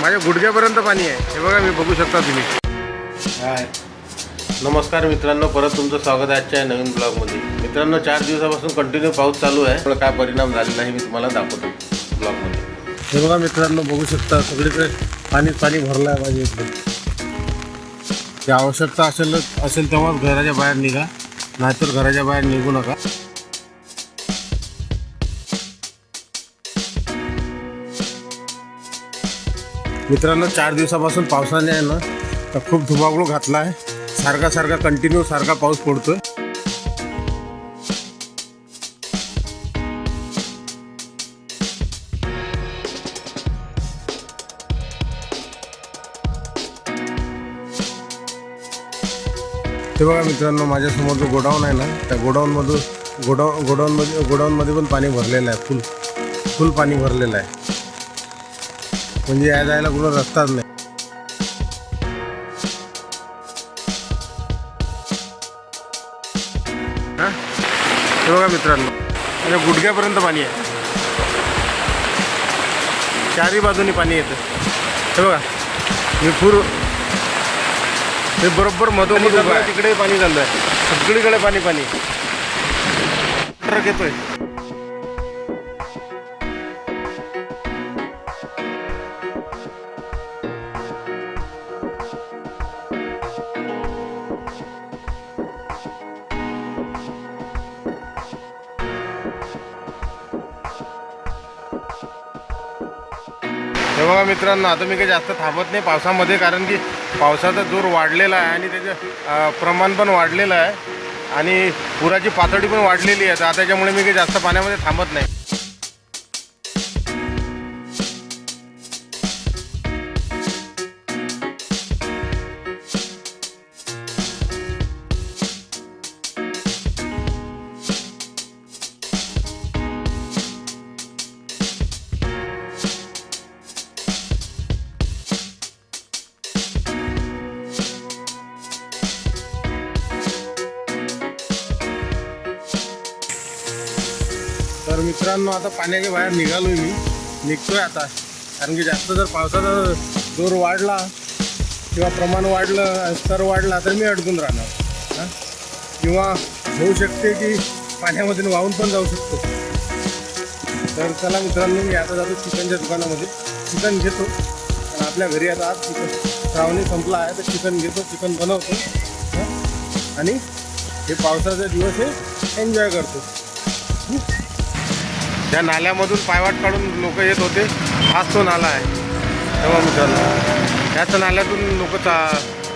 माझ्या गुडघ्यापर्यंत पाणी आहे. हे बघा मी बघू शकता तुम्ही. हाय. नमस्कार मित्रांनो परत तुमचं स्वागत आहे आजच्या नवीन ब्लॉगमध्ये. मित्रांनो चार दिवसापासून कंटिन्यू पाऊस चालू आहे. पण काय परिणाम झालेला आहे मी तुम्हाला दाखवतो ब्लॉगमध्ये. हे बघा मित्रांनो बघू शकता सगळीकडे पाणी पाणी भरलं आहे माझ्या इकडे. ते आवश्यकता असेल असेल तेव्हाच घराच्या बाहेर निघा. नाहीतर घराच्या बाहेर निघू नका. मित्रांनो चार दिवसापासून पावसाने आहे ना तर खूप धुबागळू घातला आहे. सारखा सारखा कंटिन्यू सारखा पाऊस पडतोय. ते बघा मित्रांनो माझ्यासमोर जो गोडाऊन आहे ना त्या गोडाऊनमधून गोडाऊन गोडाऊनमध्ये गोडाऊनमध्ये पण पाणी भरलेलं आहे फुल फुल पाणी भरलेलं आहे. म्हणजे या जायला कुठं रस्ताच नाही. हा? हे बघा मित्रांनो म्हणजे गुडघ्यापर्यंत पाणी आहे. चारही बाजूनी पाणी येतं. हे बघा मी पूर हे बरोबर मधोमध उभा आहे. तिकडे पाणी चाललं आहे सगळीकडे पाणी पाणी. ट्रक येतोय. हे बघा मित्रांनो आता मी काही जास्त थांबत नाही पावसामध्ये कारण की पावसाचा जोर वाढलेला आहे आणि त्याचं प्रमाण पण वाढलेलं आहे. आणि पुराची पातळी पण वाढलेली आहे. तर त्याच्यामुळे मी काही जास्त पाण्यामध्ये थांबत नाही. तर मित्रांनो आता पाण्याच्या बाहेर निघालोय मी. निघतोय आता. कारण की जास्त जर पावसाचा जोर वाढला किंवा प्रमाण वाढलं स्तर वाढला तर मी अडकून राहणार. हां? किंवा होऊ शकते की पाण्यामधून वाहून पण जाऊ शकतो. तर चला मित्रांनो मी आता जातो चिकनच्या दुकानामध्ये. चिकन घेतो. आणि आपल्या घरी आता आज चिकन श्रावणी संपला आहे तर चिकन घेतो चिकन बनवतो. आणि हे पावसाचे दिवस हे एन्जॉय करतो. त्या नाल्यामधून पायवाट काढून लोक येत होते. हाच तो नाला आहे. तेव्हा मित्रांनो त्याच नाल्यातून लोक चा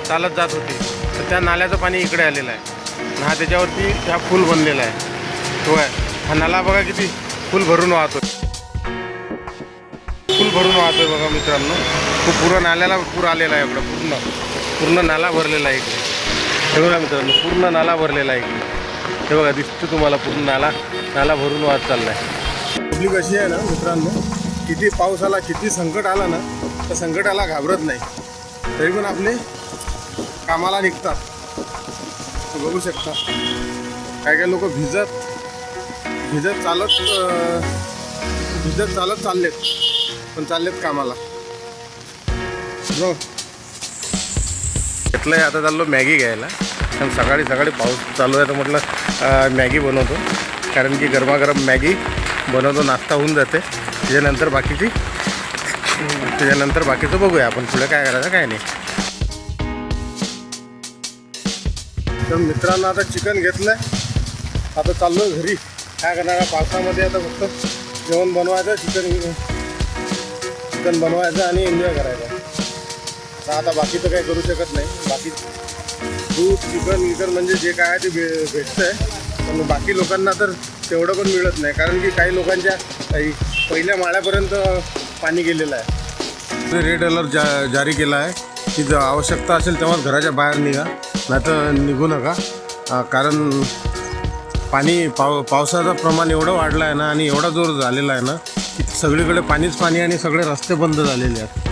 चालत जात होते. तर त्या नाल्याचं पाणी इकडे आलेलं आहे. आणि हा त्याच्यावरती हा पूल बनलेला आहे. तो आहे. हा नाला बघा किती फूल भरून वाहतो फूल भरून वाहतोय बघा मित्रांनो. खूप पूर्ण नाल्याला पूर आलेला आहे इकडं पूर्ण. पूर्ण नाला भरलेला आहे इकडे. हे बघा मित्रांनो पूर्ण नाला भरलेला आहे इकडे. हे बघा दिसतो तुम्हाला पूर्ण नाला. नाला भरून वाहत चालला आहे पब्लिक अशी आहे ना मित्रांनो किती पाऊस आला किती संकट आला ना तर संकटाला घाबरत नाही. तरी पण आपले कामाला निघतात. बघू शकता. काय काय लोक भिजत भिजत चालत भिजत चालत चाललेत पण चाललेत कामाला. हो. घेतलं आहे आता चाललो मॅगी घ्यायला. पण सकाळी सकाळी पाऊस चालू आहे तर म्हटलं मॅगी बनवतो. कारण की गरमागरम मॅगी बनवतो नाश्ता होऊन जाते. त्याच्यानंतर बाकीची त्याच्यानंतर बाकीचं बघूया आपण पुढे काय करायचं काय नाही. तर मित्रांनो आता चिकन घेतलंय. आता चाललो घरी. काय करणार पावसामध्ये आता फक्त जेवण बनवायचं चिकन चिकन बनवायचं आणि एन्जॉय करायचं. तर आता बाकीचं काही करू शकत नाही. बाकी दूध चिकन विकन म्हणजे जे काय आहे ते भे भेटतं आहे पण बाकी लोकांना तर तेवढं पण मिळत नाही कारण की काही लोकांच्या काही पहिल्या माळ्यापर्यंत पाणी गेलेलं आहे. रेड अलर्ट जा जारी केला आहे की जर आवश्यकता असेल तेव्हाच घराच्या बाहेर निघा नाही तर निघू नका. कारण पाणी पाव पावसाचं प्रमाण एवढं वाढलं आहे ना आणि एवढा जोर झालेला आहे ना की सगळीकडे पाणीच पाणी आणि सगळे रस्ते बंद झालेले आहेत.